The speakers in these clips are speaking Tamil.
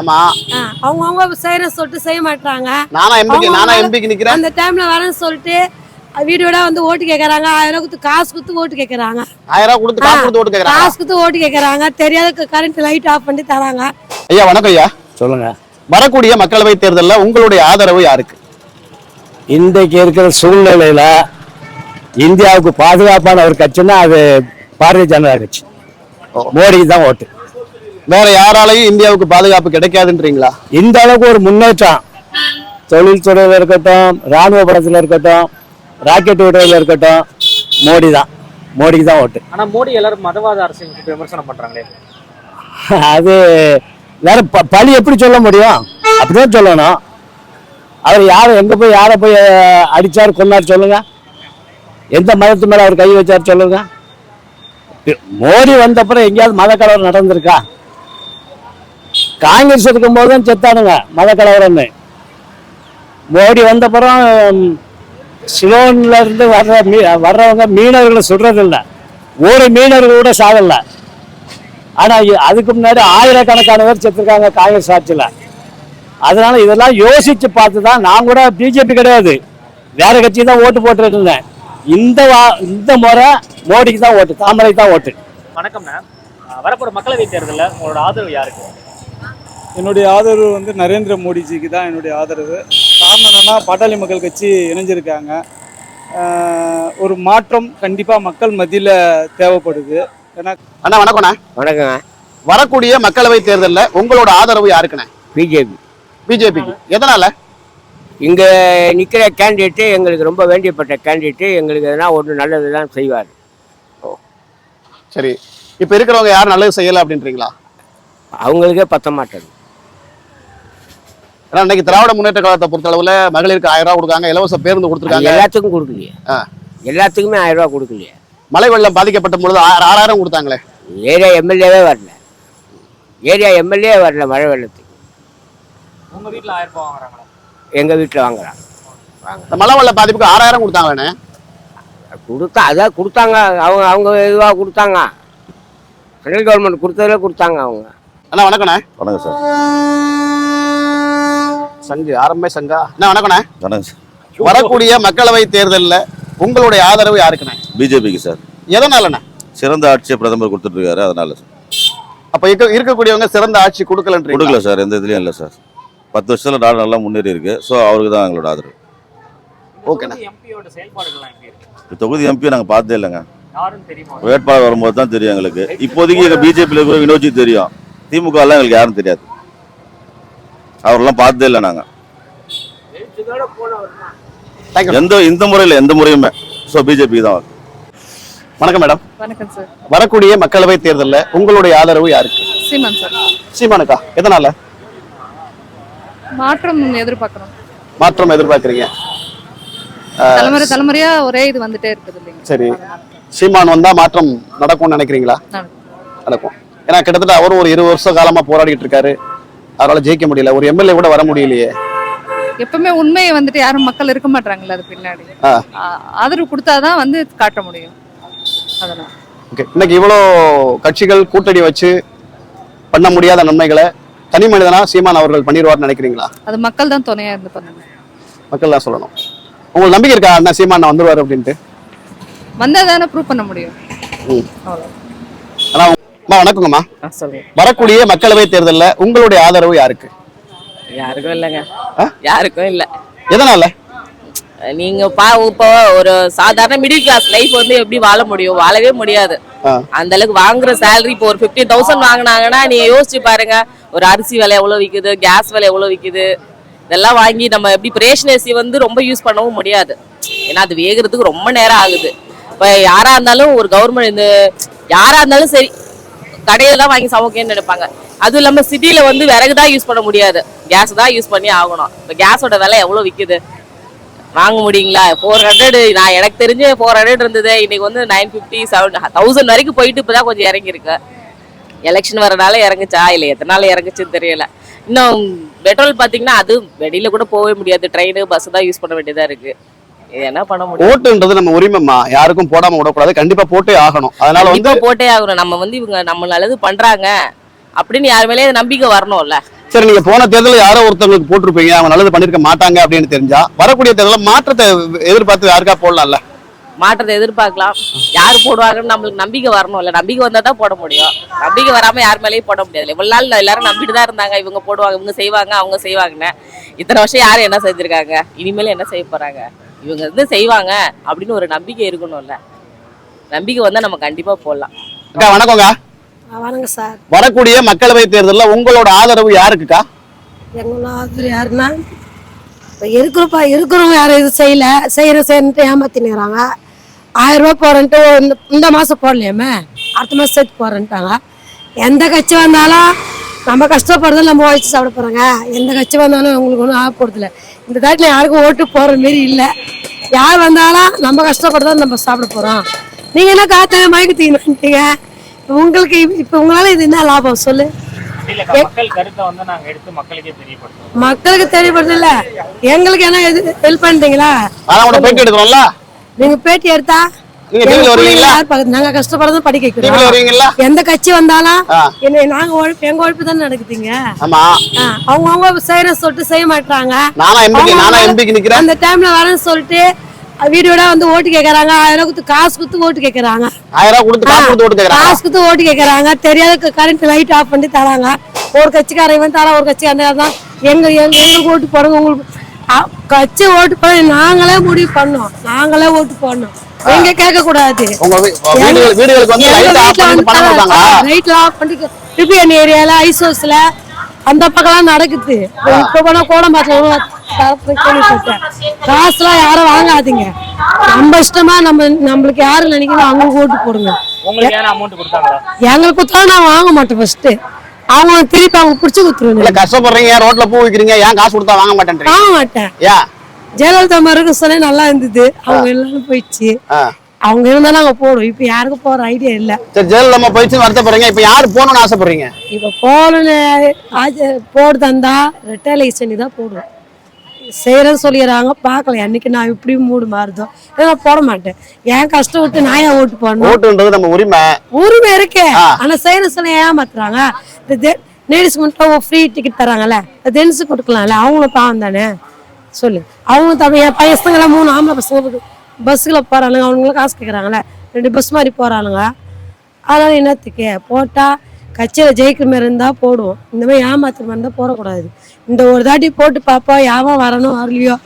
ஆமா. அவங்க அவங்க செய்யற சொல்லிட்டு செய்ய மாட்டாங்க நானா எம்பிக்கு நானா எம்பிக்கு நிக்கிறேன். அந்த டைம்ல வரேன்னு சொல்லிட்டு வீடு வீடா வந்து ஓட்டு கேக்குறாங்க. ஆயிரம் கொடுத்து காசு கொடுத்து ஓட்டு கேக்குறாங்க. ஆயிரம் கொடுத்து காசு கொடுத்து ஓட்டு கேக்குறாங்க. காசு கொடுத்து ஓட்டு கேக்குறாங்க. தெரியாத கரண்ட் லைட் ஆஃப் பண்ணி தராங்க. ஐயா வணக்கம் ஐயா. சொல்லுங்க. வரக்கூடிய மக்களவை தேர்தல்ல உங்களுடைய ஆதரவு யாருக்கு? இன்றைக்கு இருக்கிற சூழ்நிலையில இந்தியாவுக்கு பாதுகாப்பான ஒரு கட்சின்னா அது பாரதிய ஜனதா கட்சி. மோடிக்கு தான் ஓட்டு. வேற யாராலையும் இந்தியாவுக்கு பாதுகாப்பு கிடைக்காதுன்றீங்களா? இந்த அளவுக்கு ஒரு முன்னேற்றம். தொழில்துறையில் இருக்கட்டும் ராணுவ படத்தில் இருக்கட்டும் ராக்கெட் விடுறதுல இருக்கட்டும் மோடி தான். மோடிக்கு தான் ஓட்டு. ஆனா மோடி எல்லாரும் மதவாத அரசு விமர்சனம் பண்றாங்களே. அது வேற ப- பழி எப்படி சொல்ல முடியும்? அப்படிதான் சொல்லணும். அவர் யாரை எங்க போய் யாரை போய் அடிச்சார் கொன்னார் சொல்லுங்க. எந்த மதத்து மேல அவர் கை வச்சார் சொல்லுங்க. மோடி வந்த அப்புறம் எங்கேயாவது மத கலவரம் நடந்திருக்கா? காங்கிரஸ் இருக்கும் போதும் செத்தானுங்க மத கலவரம்னு மோடி வந்த அப்புறம் சிலோன்ல இருந்து வர்ற மீ வர்றவங்க மீனவர்களை சுடுறதில்ல ஒரு மீனவர்கள் கூட சாகல. ஆனால் அதுக்கு முன்னாடி ஆயிரக்கணக்கான பேர் செத்துருக்காங்க காங்கிரஸ் ஆட்சியில். அதனால இதெல்லாம் யோசிச்சு பார்த்து தான் நான் கூட பிஜேபி கிடையாது. வேற கட்சி தான் ஓட்டு போட்டுட்டு இருந்தேன். இந்த வா- இந்த முறை மோடிக்கு தான் ஓட்டு தாமரைக்கு தான் ஓட்டு. வணக்கம்ண்ணா அஹ் வரப்போற மக்களவை உங்களோட ஆதரவு யாருக்கு? என்னுடைய ஆதரவு வந்து நரேந்திர மோடிஜிக்கு தான் என்னுடைய ஆதரவு. காரணம் என்னன்னா பாட்டாளி மக்கள் கட்சி இணைஞ்சிருக்காங்க. ஒரு மாற்றம் கண்டிப்பாக மக்கள் மத்தியில் தேவைப்படுது. ஏன்னா அண்ணா வணக்கம்ண்ணா. வணக்கங்க. வரக்கூடிய மக்களவை தேர்தல்ல உங்களோட ஆதரவு யாருக்குண்ணே? பிஜேபி. பிஜேபிக்கு. எதனால? இங்க நிக்கிற கேண்டிடேட்டு எங்களுக்கு ரொம்ப வேண்டியப்பட்ட கேண்டிடேட்டு எங்களுக்கு எதனா ஒன்று நல்லது தான் செய்வார். சரி. இப்ப இருக்கிறவங்க யாரும் நல்லது செய்யல அப்படின்றீங்களா? அவங்களுக்கே பத்த மாட்டேது ஏன்னா இன்னைக்கு திராவிட முன்னேற்ற கழகத்தை பொறுத்தளவுல மகளிருக்கு ஆயிரம் ரூபாய் கொடுக்காங்க இலவச பேருந்து கொடுத்துருக்காங்க. எல்லாத்துக்கும் கொடுக்கலையே. ஆ. எல்லாத்துக்குமே ஆயிரம் ரூபாய் கொடுக்கலையே. மழை வெள்ளம் பாதிக்கப்பட்ட பொழுது ஆறாயிரம் கொடுத்தாங்களே. ஏரியா எம்எல்ஏவே வரல. ஏரியா எம்எல்ஏ வரல மழை வெள்ளத்துக்கு. உங்க வீட்ல ஆயிரம் ரூபாய் வாங்குறாங்களா? எங்க வீட்டில் வாங்குறாங்க. இந்த மழை வெள்ள பாதிப்புக்கு ஆறாயிரம் கொடுத்தாங்களே கொடுத்தா அதான் கொடுத்தாங்க. அவங்க அவங்க இதுவாக கொடுத்தாங்க. சென்ட்ரல் கவர்மெண்ட் கொடுத்ததில் கொடுத்தாங்க அவங்க. அண்ணா வணக்கண்ணே. வணக்கம் சார். சங்கு ஆரம்பமே சங்கா. அண்ணா வணக்கண்ணே வணக்கம் சார். வரக்கூடிய மக்களவை தேர்தல்ல உங்களுடைய ஆதரவு யாருக்குண்ணே? பிஜேபிக்கு சார். எதனாலண்ணே? சிறந்த ஆட்சியை பிரதமர் கொடுத்துட்டு இருக்காரு அதனால சார். அப்ப இருக்க இருக்கக்கூடியவங்க சிறந்த ஆட்சி கொடுக்கலன்றீங்க கொடுக்கல சார் எந்த இதுலயும் இல்லை சார். பத்து வருஷத்துல நாடு நல்லா முன்னேறி இருக்கு. ஸோ அவருக்கு தான் எங்களோட ஆதரவு. ஓகேண்ணா. தொகுதி எம்பி நாங்கள் பார்த்தே இல்லைங்க. வேட்பாளர் வரும்போது தான் தெரியும் எங்களுக்கு. இப்போதைக்கு எங்கள் பிஜேபியில் இருக்கிற வினோஜி தெரியும். திமுக எல்லாம் எங்களுக்கு யாரும் தெரியாது. அவரெல்லாம் பார்த்ததே இல்லை நாங்கள் எந்த இந்த முறையில் எந்த முறையுமே. ஸோ பிஜேபி தான். வணக்கம் மேடம் வணக்கம் சார் வரக்கூடிய மக்களவை தேர்தல்ல உங்களுடைய ஆதரவு யாருக்கு? சீமான் சார் சீமானுக்கா? எதனால? மாற்றம் எதிர்பார்க்கணும் மாற்றம் எதிர்பார்க்கறீங்க. தலைமுறை தலைமுறையா ஒரே இது வந்துட்டே இருக்குது இல்லைங்க. சரி. சீமான் வந்தா மாற்றம் நடக்கும்னு நினைக்கிறீங்களா? நடக்கும். நடக்கும். ஏன்னா கிட்டத்தட்ட அவரும் ஒரு இருபது வருஷ காலமா போராடிட்டு இருக்காரு. அவரால் ஜெயிக்க முடியல. ஒரு எம்எல்ஏ கூட வர முடியலையே. எப்பவுமே உண்மையை வந்துட்டு யாரும் மக்கள் இருக்க மாட்டாங்கல்ல அது பின்னாடி. ஆதரவு கொடுத்தாதான் வந்து காட்ட முடியும். அதெல்லாம். ஓகே. இன்னைக்கு இவ்வளோ கட்சிகள் கூட்டணி வச்சு பண்ண முடியாத நன்மைகளை தனி மனிதனா சீமான் அவர்கள் பண்ணிடுவார்னு நினைக்கிறீங்களா? அது மக்கள் தான் துணையா இருந்து பண்ணணும். மக்கள் தான் சொல்லணும். உங்களுக்கு நம்பிக்கை இருக்கா? அண்ணா சீமான் வந்துருவாரு அப்படின்ட்டு. வந்தா தானே ப்ரூவ் பண்ண முடியும். ம். அம்மா வணக்கங்கம்மா. வரக்கூடிய மக்களவை தேர்தல்ல உங்களுடைய ஆதரவு யாருக்கு? யாருக்கும் இல்லைங்க? யாருக்கும் இல்ல. எதனால? நீங்க பா இப்போ ஒரு சாதாரண மிடில் கிளாஸ் லைஃப் வந்து எப்படி வாழ முடியும்? வாழவே முடியாது. அந்த அளவுக்கு வாங்குற சேலரி இப்போ ஒரு ஃபிஃப்டீன் தௌசண்ட் வாங்கினாங்கன்னா நீங்க யோசிச்சு பாருங்க. ஒரு அரிசி விலை எவ்வளவு விக்குது? கேஸ் விலை எவ்வளவு விக்குது? இதெல்லாம் வாங்கி நம்ம எப்படி ரேஷன் அரிசி வந்து ரொம்ப யூஸ் பண்ணவும் முடியாது. ஏன்னா அது வேகிறதுக்கு ரொம்ப நேரம் ஆகுது. இப்போ யாரா இருந்தாலும் ஒரு கவர்மெண்ட் இந்த யாரா இருந்தாலும் சரி கடையில் தான் வாங்கி சமைக்கணும்னு நினைப்பாங்க. அதுவும் இல்லாம சிட்டில வந்து விறகு தான் யூஸ் பண்ண முடியாது. கேஸ் தான் யூஸ் பண்ணி ஆகணும். இப்போ கேஸோட விலை எவ்வளவு விக்குது? வாங்க முடியுங்களா? ஃபோர் ஹண்ட்ரட் நான் எனக்கு தெரிஞ்சு ஃபோர் ஹண்ட்ரட் இருந்தது. இன்னைக்கு வந்து நைன் ஃபிஃப்டி செவன் தௌசண்ட் வரைக்கும் போயிட்டு இப்பதான் கொஞ்சம் இறங்கியிருக்கு. எலெக்ஷன் வரனால இறங்குச்சா? இல்லை எத்தனை நாள் இறங்குச்சுன்னு தெரியல. இன்னும் பெட்ரோல் பார்த்தீங்கன்னா அது வெளியில கூட போகவே முடியாது. ட்ரெயின் பஸ் தான் யூஸ் பண்ண வேண்டியதா இருக்குது என்ன பண்ண முடியும்? ஓட்டுன்றது நம்ம உரிமைம்மா யாருக்கும் போடாம விடக்கூடாது. கண்டிப்பா போட்டே ஆகணும். அதனால வந்து போட்டே ஆகணும். நம்ம வந்து இவங்க நம்ம நல்லது பண்றாங்க அப்படின்னு யார் மேலேயே நம்பிக்கை வரணும்ல. சரி நீங்க போன தேர்தலில் யாரோ ஒருத்தவங்களுக்கு போட்டிருப்பீங்க. அவங்க நல்லது பண்ணிருக்க மாட்டாங்க அப்படின்னு தெரிஞ்சா வரக்கூடிய தேர்தலில் மாற்றத்தை எதிர்பார்த்து யாருக்கா போடலாம்ல? மாற்றத்தை எதிர்பார்க்கலாம். யார் போடுவாங்கன்னு நம்மளுக்கு நம்பிக்கை வரணும்ல. நம்பிக்கை வந்தா தான் போட முடியும். நம்பிக்கை வராம யார் மேலேயும் போட முடியாது. இவ்வளவு நாள் எல்லாரும் நம்பிட்டு தான் இருந்தாங்க. இவங்க போடுவாங்க இவங்க செய்வாங்க அவங்க செய்வாங்கன்னு. இத்தனை வருஷம் யாரும் என்ன செஞ்சிருக்காங்க? இனிமேல் என்ன செய்ய போறாங்க? இவங்க வந்து செய்வாங்க அப்படின்னு ஒரு நம்பிக்கை இருக்கணும்ல. நம்பிக்கை வந்தா நம்ம கண்டிப்பா போடலாம். அக்கா வணக்கங்க வணங்க சார். வரக்கூடிய மக்களவை தேர்தலில் உங்களோட ஆதரவு யாருக்குக்கா? எங்களோட ஆதரவு யாருன்னா இப்போ இருக்கிறப்ப இருக்கிறவங்க யாரும் இது செய்யல. செய்கிற செய்யணுன்ட்டு ஏமாத்தினுறாங்க ஆயிரம் ரூபாய் போகிறேன்ட்டு இந்த இந்த மாதம் போடலையாமே? அடுத்த மாதம் சேர்த்து போகிறேன்ட்டாங்க எந்த கட்சி வந்தாலும் நம்ம கஷ்டப்படுறதும் நம்ம உழைச்சி சாப்பிட போகிறோங்க எந்த கட்சி வந்தாலும் உங்களுக்கு ஒன்றும் ஆக போகிறதில்ல இந்த தாட்டில் யாருக்கும் ஓட்டு போகிற மாரி இல்லை. யார் வந்தாலும் நம்ம கஷ்டப்படுறத நம்ம சாப்பிட போகிறோம் நீங்கள் என்ன காத்த மயக்கத்தீங்க வந்துட்டீங்க உங்களுக்கு இப்போ உங்களால் இது என்ன லாபம்? சொல்லு. இல்லக்கா மக்கள் கருத்தை வந்து நாங்க எடுத்து மக்களுக்கே தெரியப்படுத்துவோம். மக்களுக்கு தெரியப்படுது இல்ல எங்களுக்கு என்ன இது ஹெல்ப் எடுக்கிறோம்ல? நீங்க பேட்டி எடுத்தா? நீங்க கஷ்டப்படுறதும் படிக்க வைக்கிறோம் எந்த கட்சி வந்தாலும். என்ன நாங்க உழைப்பு எங்க உழைப்பு தானே நடக்குதுங்க? ஆமா. ஆ, அவங்க அவங்க செய்யற சொல்லிட்டு செய்ய மாட்டாங்க அந்த டைம்ல வரேன்னு சொல்லிட்டு வீடியோட வந்து ஓட்டு கேக்குறாங்க. ஆயிரம் ரூபாய் கொடுத்து காசு கொடுத்து ஓட்டு கேக்குறாங்க. ஆயிரம் ரூபாய் கொடுத்து காசு கொடுத்து ஓட்டு கேக்குறாங்க. காசு கொடுத்து ஓட்டு கேக்குறாங்க. தெரியாத கரண்ட் லைட் ஆஃப் பண்ணி தராங்க. ஒரு கட்சிக்காரன் இவன் தரா ஒரு கட்சி அந்த தான் எங்க எங்க எங்களுக்கு ஓட்டு போடுங்க உங்களுக்கு. கட்சி ஓட்டு போட நாங்களே முடிவு பண்ணோம். நாங்களே ஓட்டு போடணும். எங்க கேட்க கூடாது உங்க வீடுகளுக்கு வந்து லைட் ஆஃப் பண்ணி பணம் கொடுத்தாங்க லைட் ஆஃப் பண்ணி ரிபியன் ஏரியால ஐசோஸ்ல அந்த பக்கம்லாம் நடக்குது. இப்ப போனா கோடம்பாட்டில் கேள்விப்பட்டேன் காசுலாம் யாரும் வாங்காதீங்க. நம்ம இஷ்டமா நம்ம நம்மளுக்கு யாரு நினைக்கணும் அவங்களுக்கு ஓட்டு போடுங்க. எங்களுக்கு குத்தா நான் வாங்க மாட்டேன் ஃபர்ஸ்ட் அவங்க திருப்பி அவங்க பிடிச்சி இல்ல குத்துருவேன் கஷ்டப்படுறீங்க ரோட்ல பூ விக்கிறீங்க ஏன் காசு கொடுத்தா வாங்க மாட்டேன்றீங்க? வாங்க மாட்டேன். ஏன் ஜெயலலிதா மாதிரி சொன்னே நல்லா இருந்தது. அவங்க எல்லாரும் போயிடுச்சு. அவங்க இருந்தா நாங்க போடுவோம். இப்ப யாருக்கும் போற ஐடியா இல்ல. சரி ஜெயலலிதா போயிடுச்சு வருத்தப்படுறீங்க. இப்ப யாரு போகணும்னு ஆசைப்படுறீங்க? இப்ப போகணும்னு போடு தந்தா ரெட்டலைசனி தான் போடுவோம் செய்யறேன்னு சொல்லிடுறாங்க. பார்க்கல என்னைக்கு நான் இப்படி மூடு மாறுதோ. நான் போட மாட்டேன். ஏன் கஷ்டம் விட்டு நான் ஏன் ஓட்டு போடணும்? ஓட்டுன்றது நம்ம உரிமை. உரிமை இருக்கே. ஆனா செய்யற சொல்லி ஏமாத்துறாங்க? இந்த லேடிஸ் மட்டும் ஃப்ரீ டிக்கெட் தராங்கல்ல. ஜென்ஸுக்கு கொடுக்கலாம்ல. அவங்களும் பாவம் தானே? சொல்லு. அவங்க தமிழ் என் பசங்களாம் மூணு ஆம்பளை பசங்க பஸ்ஸில் போகிறானுங்க அவங்களும் காசு கேட்குறாங்களே ரெண்டு பஸ் மாதிரி போகிறானுங்க அதனால் என்னத்துக்கு? போட்டால் கட்சியில் ஜெயிக்கிற மாதிரி இருந்தால் போடுவோம். இந்த மாதிரி ஏமாத்துற மாதிரி போடக்கூடாது. இந்த ஒரு தாட்டி போட்டு பார்ப்போம் யாவோ வரணும் வரலையோ?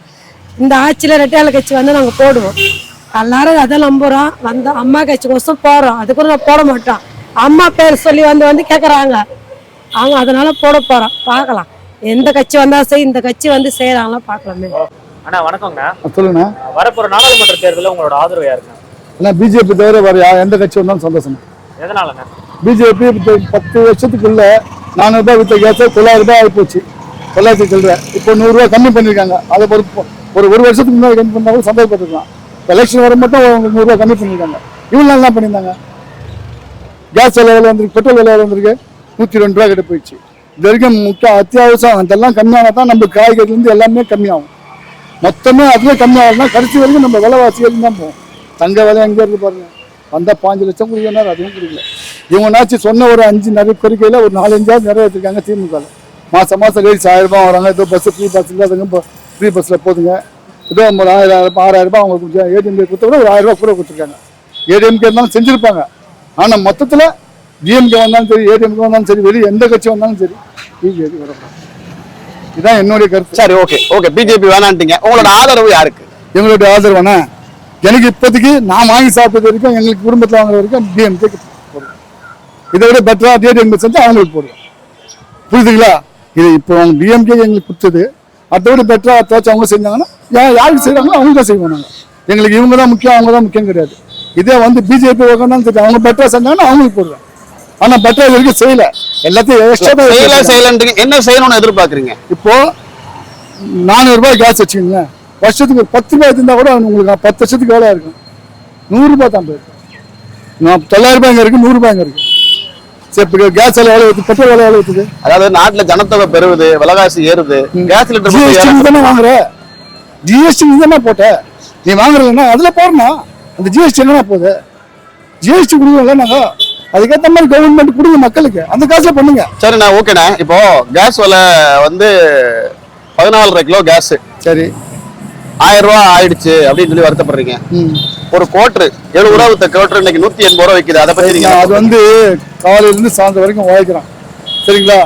இந்த ஆட்சியில் ரெட்டையாள கட்சி வந்து நாங்கள் போடுவோம். எல்லாரும் அதை நம்புகிறோம் வந்த அம்மா கட்சிக்கோசம் போகிறோம் அது நான் போட மாட்டோம். அம்மா பேர் சொல்லி வந்து வந்து கேட்குறாங்க அவங்க அதனால் போட போகிறோம் பார்க்கலாம். எந்த கட்சி வந்தா சரி இந்த கட்சி வந்து செய்யறாங்களா பார்க்கலாமே. அண்ணா வணக்கங்க சொல்லுங்கண்ணா. வரப்போற நாடாளுமன்ற தேர்தலில் உங்களோட ஆதரவு யாருங்க ஏன்னா பிஜேபி தவிர வேறு எந்த கட்சி வந்தாலும் சந்தோஷம். எதனாலங்க பிஜேபி பத்து வருஷத்துக்குள்ள நானூறுபா வித்த கேஸை தொள்ளாயிரம் ரூபாய் ஆகிப்போச்சு. தொள்ளாயிரத்தி சில்லற இப்போ நூறுரூவா கம்மி பண்ணியிருக்காங்க. அதை ஒரு ஒரு ஒரு வருஷத்துக்கு முன்னாடி கம்மி பண்ணா கூட சந்தோஷப்பட்டுருக்கலாம். எலெக்ஷன் வர மட்டும் அவங்க நூறுரூவா கம்மி பண்ணியிருக்காங்க. இவ்வளோ நாள் என்ன பண்ணியிருந்தாங்க. கேஸ் விலை எவ்வளோ வந்திருக்கு பெட்ரோல் விலை எவ்வளோ வந்திருக்கு. நூற்றி ரெண்டு ரூபா கிட்ட போயிடுச்சு. இது வரைக்கும் முக்கிய அத்தியாவசியம் அதெல்லாம் கம்மியானா தான் நம்ம காய்கறிலேருந்து எல்லாமே கம்மியாகும். மொத்தமே அதுவே கம்மியாகும்னா கடைசி வரைக்கும் நம்ம விலைவாசிகள் தான் போகும். தங்க விலை எங்கே இருக்கு பாருங்கள் வந்தால் பாஞ்சு லட்சம் குடிக்கணும் அதுவும் குடிக்கல. இவங்கனாச்சும் சொன்ன ஒரு அஞ்சு நிறைய கோரிக்கையில் ஒரு நாலஞ்சாவது நிறைவேற்றிருக்காங்க திமுக மாதம் மாதம் லேடிஸ் ஆயிரம் ரூபாய் வராங்க ஏதோ பஸ்ஸு ஃப்ரீ பஸ் இல்லாதவங்க ஃப்ரீ பஸ்ஸில் போதுங்க. ஏதோ ஒரு ஆயிரம் ஆறாயிரம் ரூபாய் அவங்களுக்கு ஏடிஎம் கொடுத்த கூட ஒரு ஆயிரம் ரூபா கூட கொடுத்துருக்காங்க. ஏடிஎம்கே இருந்தாலும் செஞ்சுருப்பாங்க. ஆனால் மொத்தத்தில் டிஎம்கே வந்தாலும் சரி ஏடிஎம்கே வந்தாலும் சரி வெளியே எந்த கட்சி வந்தாலும் சரி பிஜேபி வரக்கூடாது இதுதான் என்னுடைய கருத்து. சரி ஓகே ஓகே பிஜேபி வேணான்ட்டீங்க. உங்களோட ஆதரவு யாருக்கு? எங்களுடைய ஆதரவான எனக்கு இப்போதைக்கு நான் வாங்கி சாப்பிட்டது வரைக்கும் எங்களுக்கு குடும்பத்தில் வாங்குற வரைக்கும் டிஎம்கே போடுவோம். இதை விட பெட்டரா டிஎம்கே செஞ்சு அவங்களுக்கு போடுவோம். புரியுதுங்களா? இது இப்போ அவங்க டிஎம்கே எங்களுக்கு கொடுத்தது. அதை விட பெட்டரா தோச்சு அவங்க செஞ்சாங்கன்னா யாருக்கு செய்கிறாங்களோ அவங்க தான் செய்வோம் நாங்கள் எங்களுக்கு இவங்க தான் முக்கியம் அவங்க தான் முக்கியம் கிடையாது. இதே வந்து பிஜேபி சரி அவங்க பெட்டரா செஞ்சாங்கன்னா அவங்களுக்கு போடுவேன் ஆனால் பெட்டரா இது வரைக்கும் செய்யல. எல்லாத்தையும் செய்யல செய்யலன்றீங்க என்ன செய்யணும்னு எதிர்பார்க்கறீங்க? இப்போ நானூறு ரூபாய் கேஸ் வச்சுக்கோங்க வருஷத்துக்கு ஒரு பத்து ரூபாய் இருந்தால் கூட உங்களுக்கு பத்து வருஷத்துக்கு வேலையா இருக்கும். நூறு ரூபாய் தான் போயிருக்கு. நான் தொள்ளாயிரம் ரூபாய் இங்கே இருக்கு நூறு ரூபாய் இங்கே இருக்கு. சரி இப்போ கேஸ் விலை எவ்வளோ ஊற்றுது பெட்ரோல் விலை எவ்வளோ ஊற்றுது அதாவது நாட்டுல ஜனத்தொகை பெருகுது விலைவாசி ஏறுது கேஸ் லிட்டர் ஜிஎஸ்டி தானே வாங்குற? ஜிஎஸ்டி நீ தானே போட்ட? நீ வாங்குறதுன்னா அதில் போடணும். அந்த ஜிஎஸ்டி என்னன்னா போகுது? ஜிஎஸ்டி கொடுக்கல நாங்கள் அதுக்கேற்ற மாதிரி கவர்மெண்ட் கொடுங்க மக்களுக்கு. அந்த காசுல பண்ணுங்க. சரிண்ணா ஓகேண்ணா இப்போ கேஸ் விலை வந்து பதினாலரை கிலோ கேஸ் சரி. ஆயிரம் ரூபாய் ஆயிடுச்சு அப்படின்னு சொல்லி வருத்தப்படுறீங்க. ஒரு கோட்ரு எழுபது ரூபா வித்த கோட்ரு இன்னைக்கு நூத்தி எண்பது ரூபா விற்குது அதை பத்தி அது வந்து காலையில இருந்து சாயந்தரம் வரைக்கும் உழைக்கிறான். சரிங்களா?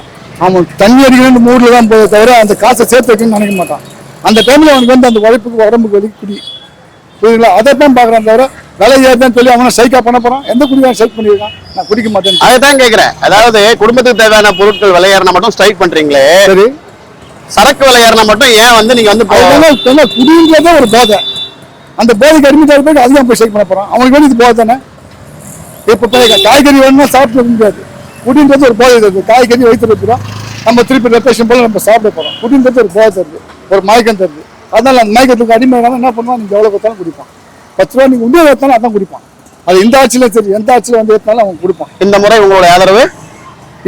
அவன் தண்ணி அடிக்கணும்னு மூட்ல தான் போய் தவிர அந்த காசை சேர்த்து வைக்கணும்னு நினைக்க மாட்டான். அந்த டைம்ல அவனுக்கு வந்து அந்த உழைப்புக்கு உடம்புக்கு வலி குடி புரியுங்களா அதை தான் பாக்குறான் தவிர விலை ஏறுதுன்னு சொல்லி அவனை சைக்கா பண்ண போறான். எந்த குடிக்காரன் சைக் பண்ணியிருக்கான்? நான் குடிக்க மாட்டேன் அதை தான் கேக்குறேன். அதாவது குடும்பத்துக்கு தேவையான பொருட்கள் விலை ஏறினா மட்டும் ஸ்ட்ரைக் பண்றீங்களே. சரி. சரக்கு விலை ஏறினா மட்டும் ஏன் வந்து நீங்க வந்து குடின்றதே ஒரு போதை. அந்த போதைக்கு அடிமையாக போய் அதிகம் போய் சைக் பண்ண போறான். அவனுக்கு வேண்டியது போதை தானே? இப்போ காய்கறி வேணும்னா சாப்பிட முடியாது. குடின்றது ஒரு போதை தருது. காய்கறி வயிற்று இருக்கிறோம் நம்ம திருப்பி ரெப்பேஷன் போல நம்ம சாப்பிட போறோம். குடின்றது ஒரு போதை தருது. ஒரு மயக்கம் தருது. அதனால அந்த மயக்கத்துக்கு அடிமை ஆகாம என்ன பண்ணுவான்? நீங்க எவ்வளவு கொடுத்தாலும் குடிப்பான். பத்து ரூபா நீங்க உண்டியல் ஏற்றாலும் அதான் குடிப்பான். அது இந்த ஆட்சியிலும் சரி எந்த ஆட்சியில வந்து ஏற்றினாலும் அவன் கொடுப்பான். இந்த முறை உங்களுடைய ஆதரவு?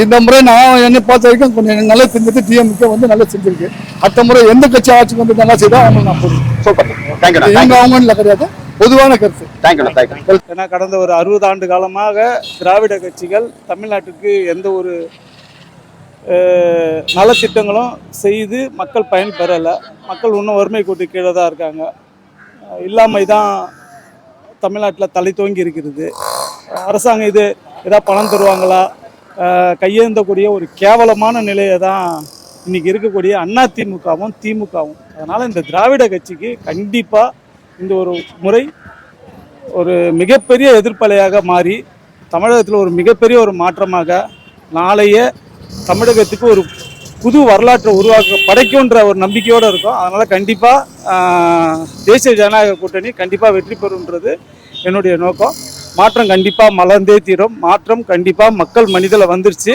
இந்த முறை நான் என்னை பார்த்த வரைக்கும் கொஞ்சம் நல்லா செஞ்சது டிஎம்கே வந்து நல்லா செஞ்சிருக்கு. அடுத்த முறை எந்த கட்சி ஆட்சிக்கு வந்து நல்லா செய்தா அவங்களுக்கு நான் போடுவேன். சூப்பர். இவங்க அவங்க கிடையாது. பொதுவான கருத்து. தேங்க்யூ ஏன்னா கடந்த ஒரு அறுபது ஆண்டு காலமாக திராவிட கட்சிகள் தமிழ்நாட்டுக்கு எந்த ஒரு நலத்திட்டங்களும் செய்து மக்கள் பயன் பெறலை. மக்கள் இன்னும் வறுமை கூட்டு கீழே தான் இருக்காங்க. இல்லாமல் இல்லாமை தான் தமிழ்நாட்டில் தலை தோங்கி இருக்கிறது. அரசாங்கம் இது ஏதாவது பணம் தருவாங்களா? கையேந்தக்கூடிய ஒரு கேவலமான நிலையை தான் இன்னைக்கு இருக்கக்கூடிய அண்ணா திமுகவும் திமுகவும். அதனால் இந்த திராவிட கட்சிக்கு கண்டிப்பாக இந்த ஒரு முறை ஒரு மிகப்பெரிய எதிர்ப்பலையாக மாறி தமிழகத்தில் ஒரு மிகப்பெரிய ஒரு மாற்றமாக நாளைய தமிழகத்துக்கு ஒரு புது வரலாற்றை உருவாக்க படைக்கும்ன்ற ஒரு நம்பிக்கையோடு இருக்கும். அதனால் கண்டிப்பாக தேசிய ஜனநாயக கூட்டணி கண்டிப்பாக வெற்றி பெறும்ன்றது என்னுடைய நோக்கம். மாற்றம் கண்டிப்பாக மலர்ந்தே தீரும். மாற்றம் கண்டிப்பாக மக்கள் மனிதில் வந்துருச்சு.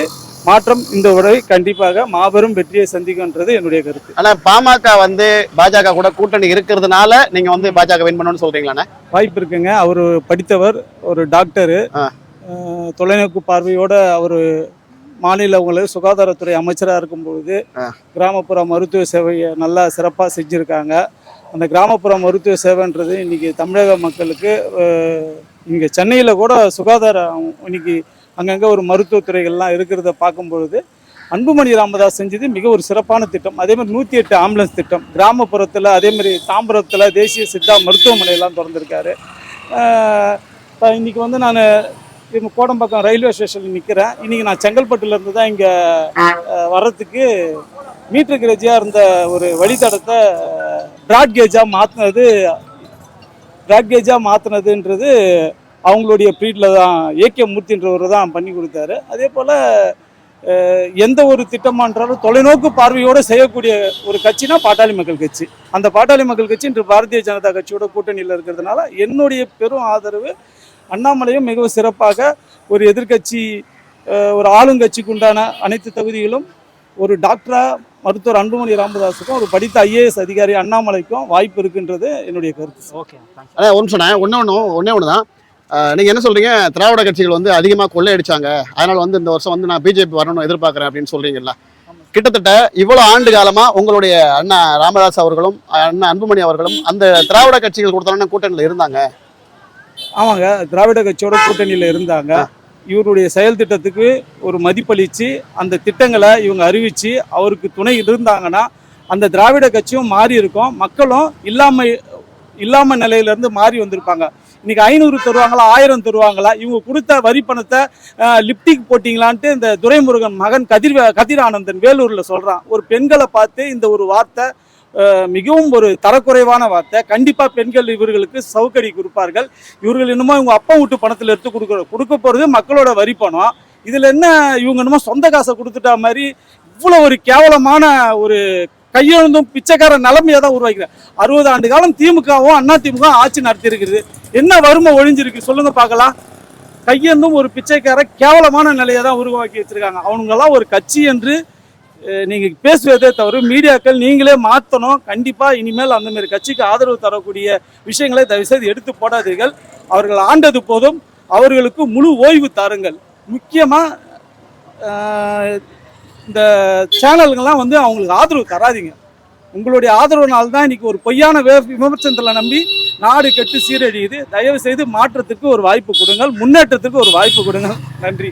மாற்றம் இந்த உரை கண்டிப்பாக மாபெரும் வெற்றியை சந்திக்கும்ன்றது என்னுடைய கருத்து. ஆனா பாமக வந்து பாஜக கூட கூட்டணி இருக்கிறதுனால நீங்க வந்து பாஜக வின் பண்ணணும்னு சொல்றீங்களாண்ணே வாய்ப்பு இருக்குங்க. அவர் படித்தவர் ஒரு டாக்டரு. தொலைநோக்கு பார்வையோட அவர் மாநில உங்களுக்கு சுகாதாரத்துறை அமைச்சராக இருக்கும்பொழுது. கிராமப்புற மருத்துவ சேவையை நல்லா சிறப்பாக செஞ்சுருக்காங்க. அந்த கிராமப்புற மருத்துவ சேவைன்றது இன்னைக்கு தமிழக மக்களுக்கு இங்கே சென்னையில் கூட சுகாதாரம் இன்னைக்கு அங்கங்கே ஒரு மருத்துவத்துறைகள்லாம் இருக்கிறத பார்க்கும்பொழுது அன்புமணி ராமதாஸ் செஞ்சது மிக ஒரு சிறப்பான திட்டம். அதே மாதிரி நூற்றி எட்டு ஆம்புலன்ஸ் திட்டம். கிராமப்புறத்தில் அதே மாதிரி தாம்பரத்தில் தேசிய சித்தா மருத்துவமனையெல்லாம் திறந்திருக்காரு. இன்னைக்கு வந்து நான் கோடம்பாக்கம் ரயில்வே ஸ்டேஷனில் நிற்கிறேன் இன்னைக்கு நான் செங்கல்பட்டுல இருந்து தான் இங்கே வர்றதுக்கு மீட்டர் கேஜாக இருந்த ஒரு வழித்தடத்தை பிராட் கேஜாக மாற்றினது பிராட் கேஜாக மாற்றினதுன்றது அவங்களுடைய ப்ரீட்டில் தான் ஏகே மூர்த்தின்றவர் தான் பண்ணி கொடுத்தாரு. அதே போல் எந்த ஒரு திட்டமான்றாலும் தொலைநோக்கு பார்வையோடு செய்யக்கூடிய ஒரு கட்சினா பாட்டாளி மக்கள் கட்சி. அந்த பாட்டாளி மக்கள் கட்சி இன்று பாரதிய ஜனதா கட்சியோட கூட்டணியில் இருக்கிறதுனால என்னுடைய பெரும் ஆதரவு அண்ணாமலையும் மிகவும் சிறப்பாக ஒரு எதிர்க்கட்சி அஹ், ஒரு ஆளுங்கட்சிக்கு உண்டான அனைத்து தகுதிகளும் ஒரு டாக்டரா மருத்துவர் அன்புமணி ராமதாஸுக்கும் ஒரு படித்த ஐஏஎஸ் அதிகாரி அண்ணாமலைக்கும் வாய்ப்பு இருக்குன்றது என்னுடைய கருத்து. ஓகே அதான் ஒன்று சொன்னேன். ஒன்று ஒன்று ஒன்றே ஒன்று தான். ஆஹ் நீங்க என்ன சொல்றீங்க? திராவிட கட்சிகள் வந்து அதிகமா கொள்ளையடிச்சாங்க. அதனால வந்து இந்த வருஷம் வந்து நான் பிஜேபி வரணும்னு எதிர்பார்க்கறேன் அப்படின்னு சொல்றீங்கல்ல. கிட்டத்தட்ட இவ்வளவு ஆண்டு காலமா உங்களுடைய அண்ணா ராமதாஸ் அவர்களும் அண்ணா அன்புமணி அவர்களும் அந்த திராவிட கட்சிகள் கொடுத்தான கூட்டணியில் இருந்தாங்க. ஆமாங்க திராவிட கட்சியோட கூட்டணியில் இருந்தாங்க. இவருடைய செயல் திட்டத்துக்கு ஒரு மதிப்பளித்து அந்த திட்டங்களை இவங்க அறிவித்து அவருக்கு துணை இருந்தாங்கன்னா அந்த திராவிட கட்சியும் மாறி இருக்கும். மக்களும் இல்லாமல் இல்லாமல் நிலையிலேருந்து மாறி வந்திருப்பாங்க. இன்னைக்கு ஐநூறு தருவாங்களா ஆயிரம் தருவாங்களா இவங்க கொடுத்த வரி பணத்தை லிப்டிக் போட்டிங்களான்ட்டு இந்த துரைமுருகன் மகன் கதிர் கதிரானந்தன் வேலூரில் சொல்கிறான் ஒரு பெண்களை பார்த்து இந்த ஒரு வார்த்தை மிகவும் ஒரு தரக்குறைவான வார்த்தை. கண்டிப்பாக பெண்கள் இவர்களுக்கு சவுக்கடி கொடுப்பார்கள். இவர்கள் இன்னமும் இவங்க அப்பா விட்டு பணத்தில் எடுத்து கொடுக்குற கொடுக்க போகிறது மக்களோட வரி பணம். இதில் என்ன இவங்க என்னமோ சொந்த காசை கொடுத்துட்டா மாதிரி இவ்வளோ ஒரு கேவலமான ஒரு கையெழுந்தும் பிச்சைக்கார நிலைமையை தான் உருவாக்கிறார் அறுபது ஆண்டு காலம் திமுகவும் அண்ணா திமுக ஆட்சி நடத்தியிருக்கிறது என்ன வறுமை ஒழிஞ்சிருக்கு சொல்லுங்க பார்க்கலாம். கையெழுந்தும் ஒரு பிச்சைக்கார கேவலமான நிலையை தான் உருவாக்கி வச்சிருக்காங்க. அவனுங்கெல்லாம் ஒரு கட்சி என்று நீங்கள் பேசுவதே தவிர மீடியாக்கள் நீங்களே மாற்றணும் கண்டிப்பாக இனிமேல் அந்தமாரி கட்சிக்கு ஆதரவு தரக்கூடிய விஷயங்களை தயவுசெய்து எடுத்து போடாதீர்கள். அவர்கள் ஆண்டது போதும். அவர்களுக்கு முழு ஓய்வு தாருங்கள். முக்கியமாக இந்த சேனல்கள்லாம் வந்து அவங்களுக்கு ஆதரவு தராதீங்க. உங்களுடைய ஆதரவுனால தான் இன்னைக்கு ஒரு பொய்யான வே விமர்சனத்தில் நம்பி நாடு கெட்டு சீரழியுது. தயவு செய்து மாற்றத்துக்கு ஒரு வாய்ப்பு கொடுங்கள். முன்னேற்றத்துக்கு ஒரு வாய்ப்பு கொடுங்கள். நன்றி.